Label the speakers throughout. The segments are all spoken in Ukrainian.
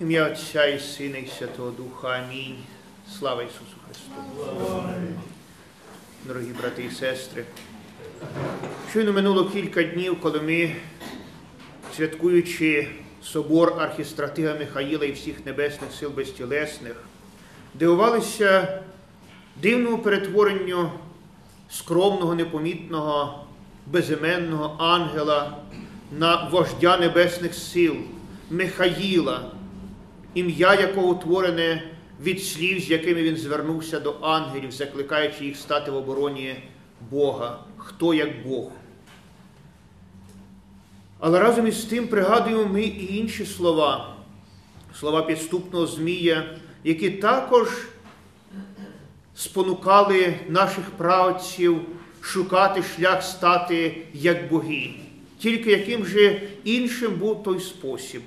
Speaker 1: Ім'я Отця і Сина, і Святого Духа. Амінь. Слава Ісусу Христу. Дорогі брати і сестри. Щойно минуло кілька днів, коли ми, святкуючи собор архістратига Михаїла і всіх небесних сил безтілесних, дивувалися дивному перетворенню скромного, непомітного, безіменного ангела на вождя небесних сил Михаїла, ім'я якого утворене від слів, з якими він звернувся до ангелів, закликаючи їх стати в обороні Бога, хто як Бог. Але разом із тим пригадуємо ми і інші слова, слова підступного Змія, які також спонукали наших правців шукати шлях стати як боги. Тільки яким же іншим був той спосіб.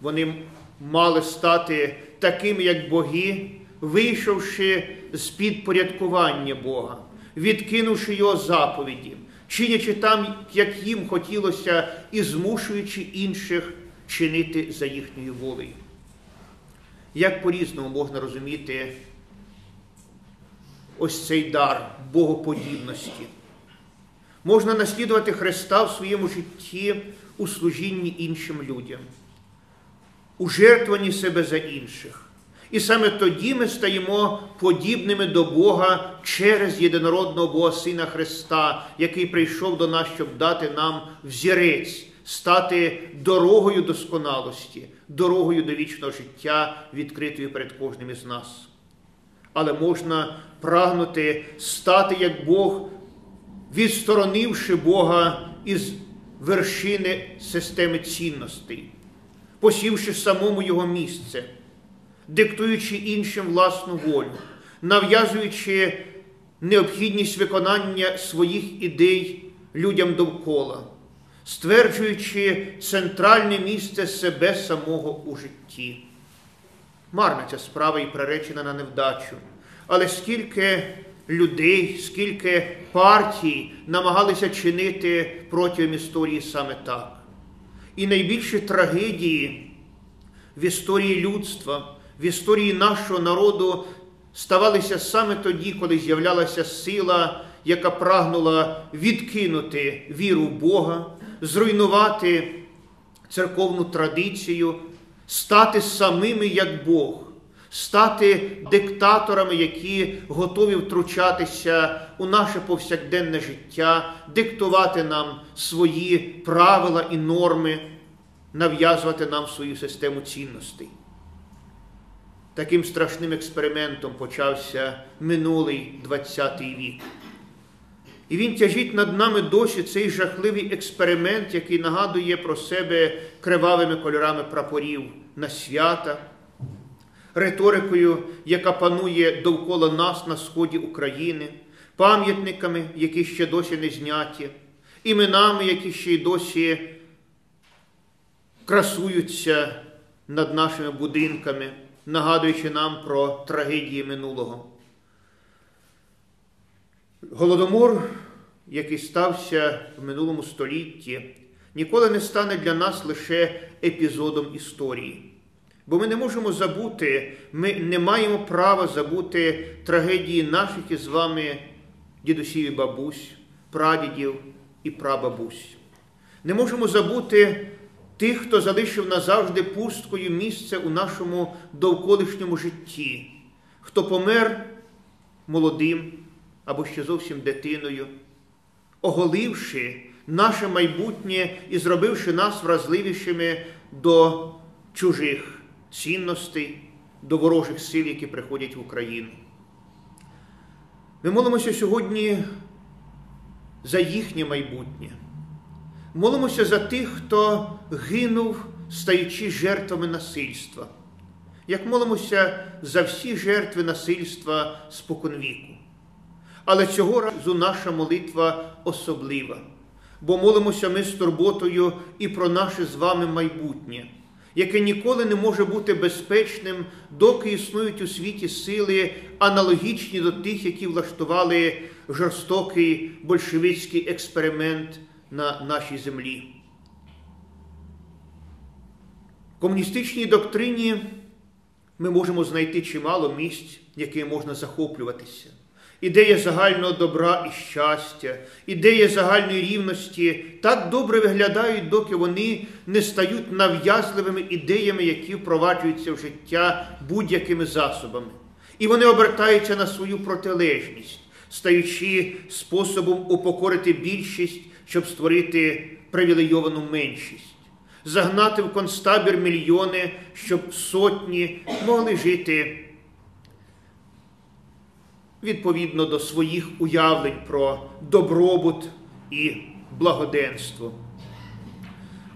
Speaker 1: Вони мали стати такими, як боги, вийшовши з підпорядкування Бога, відкинувши його заповіді, чинячи там, як їм хотілося, і змушуючи інших чинити за їхньою волею. Як по-різному можна розуміти ось цей дар богоподібності? Можна наслідувати Христа в своєму житті у служінні іншим людям, у жертвуванні себе за інших. І саме тоді ми стаємо подібними до Бога через єдинородного Бога Сина Христа, який прийшов до нас, щоб дати нам взірець, стати дорогою досконалості, дорогою до вічного життя, відкритою перед кожним із нас. Але можна прагнути стати як Бог, відсторонивши Бога із вершини системи цінностей, посівши самому Його місце, диктуючи іншим власну волю, нав'язуючи необхідність виконання своїх ідей людям довкола, стверджуючи центральне місце себе самого у житті. Марна ця справа і приречена на невдачу. Але скільки людей, скільки партій намагалися чинити протягом історії саме так. І найбільші трагедії в історії людства, в історії нашого народу ставалися саме тоді, коли з'являлася сила, яка прагнула відкинути віру в Бога, зруйнувати церковну традицію, стати самими як Бог стати диктаторами, які готові втручатися у наше повсякденне життя, диктувати нам свої правила і норми, нав'язувати нам свою систему цінностей. Таким страшним експериментом почався минулий ХХ вік. І він тяжить над нами досі цей жахливий експеримент, який нагадує про себе кривавими кольорами прапорів на свята риторикою, яка панує довкола нас на сході України, пам'ятниками, які ще досі не зняті, іменами, які ще й досі красуються над нашими будинками, нагадуючи нам про трагедії минулого. Голодомор, який стався в минулому столітті, ніколи не стане для нас лише епізодом історії. Бо ми не можемо забути, ми не маємо права забути трагедії наших із вами дідусів і бабусь, прадідів і прабабусь. Не можемо забути тих, хто залишив назавжди пусткою місце у нашому довколишньому житті, хто помер молодим або ще зовсім дитиною, оголивши наше майбутнє і зробивши нас вразливішими до чужих цінностей до ворожих сил, які приходять в Україну. Ми молимося сьогодні за їхнє майбутнє. Молимося за тих, хто гинув, стаючи жертвами насильства, як молимося за всі жертви насильства споконвіку. Але цього разу наша молитва особлива, бо молимося ми з турботою і про наше з вами майбутнє яке ніколи не може бути безпечним, доки існують у світі сили, аналогічні до тих, які влаштували жорстокий большевицький експеримент на нашій землі. комуністичній доктрині ми можемо знайти чимало місць, якими можна захоплюватися. Ідея загального добра і щастя, ідея загальної рівності так добре виглядають, доки вони не стають нав'язливими ідеями, які впроваджуються в життя будь-якими засобами. І вони обертаються на свою протилежність, стаючи способом упокорити більшість, щоб створити привілейовану меншість загнати в концтабір мільйони, щоб сотні могли жити відповідно до своїх уявлень про добробут і благоденство.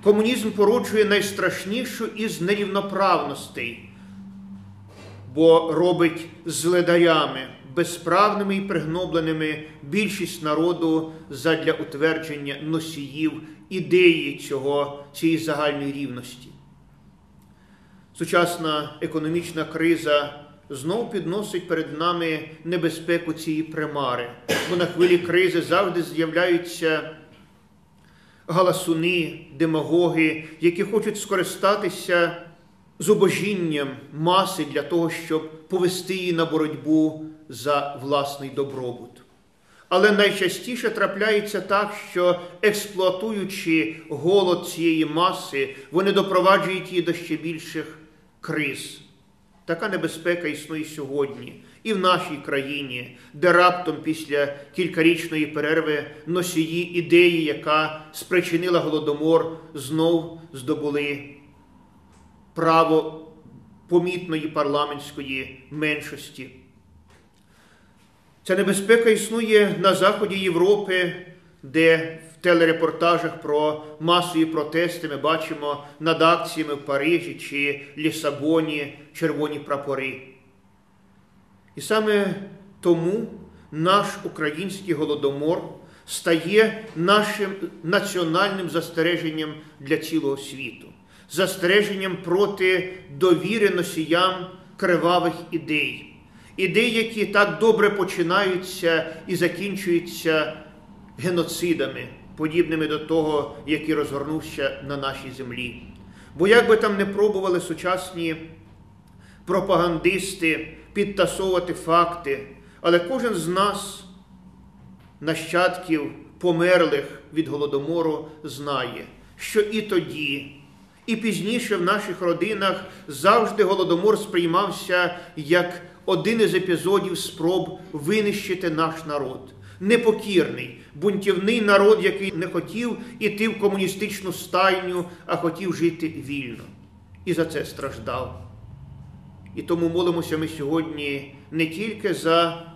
Speaker 1: Комунізм породжує найстрашнішу із нерівноправностей, бо робить зледарями, безправними і пригнобленими більшість народу задля утвердження носіїв ідеї цього, цієї загальної рівності. Сучасна економічна криза знов підносить перед нами небезпеку цієї примари, бо на хвилі кризи завжди з'являються галасуни, демагоги, які хочуть скористатися зубожінням маси для того, щоб повести її на боротьбу за власний добробут. Але найчастіше трапляється так, що експлуатуючи голод цієї маси, вони допроваджують її до ще більших криз. Така небезпека існує сьогодні і в нашій країні, де раптом після кількарічної перерви носії ідеї, яка спричинила голодомор, знов здобули право помітної парламентської меншості. Ця небезпека існує на заході Європи, де телерепортажах про масові протести. Ми бачимо над акціями в Парижі чи Лісабоні червоні прапори. І саме тому наш український голодомор стає нашим національним застереженням для цілого світу, застереженням проти довіри носіям кривавих ідей. Ідей, які так добре починаються і закінчуються геноцидами, подібними до того, який розгорнувся на нашій землі. Бо як би там не пробували сучасні пропагандисти підтасовувати факти, але кожен з нас, нащадків померлих від голодомору, знає, що і тоді. І пізніше в наших родинах завжди голодомор сприймався як один із епізодів спроб винищити наш народ. Непокірний, бунтівний народ, який не хотів іти в комуністичну стайню, а хотів жити вільно. І за це страждав. І тому молимося ми сьогодні не тільки за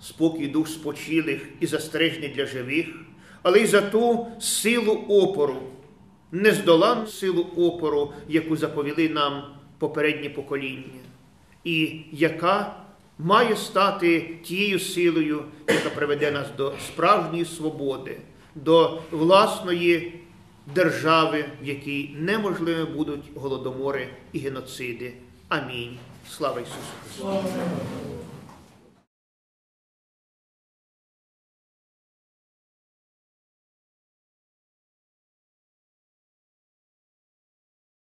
Speaker 1: спокій дух спочилих і застереження для живих, але й за ту силу опору, нездоланну силу опору, яку заповіли нам попередні покоління і яка має стати тією силою, яка приведе нас до справжньої свободи, до власної держави, в якій неможливі будуть голодомори і геноциди. Амінь. Слава Ісусу Христу!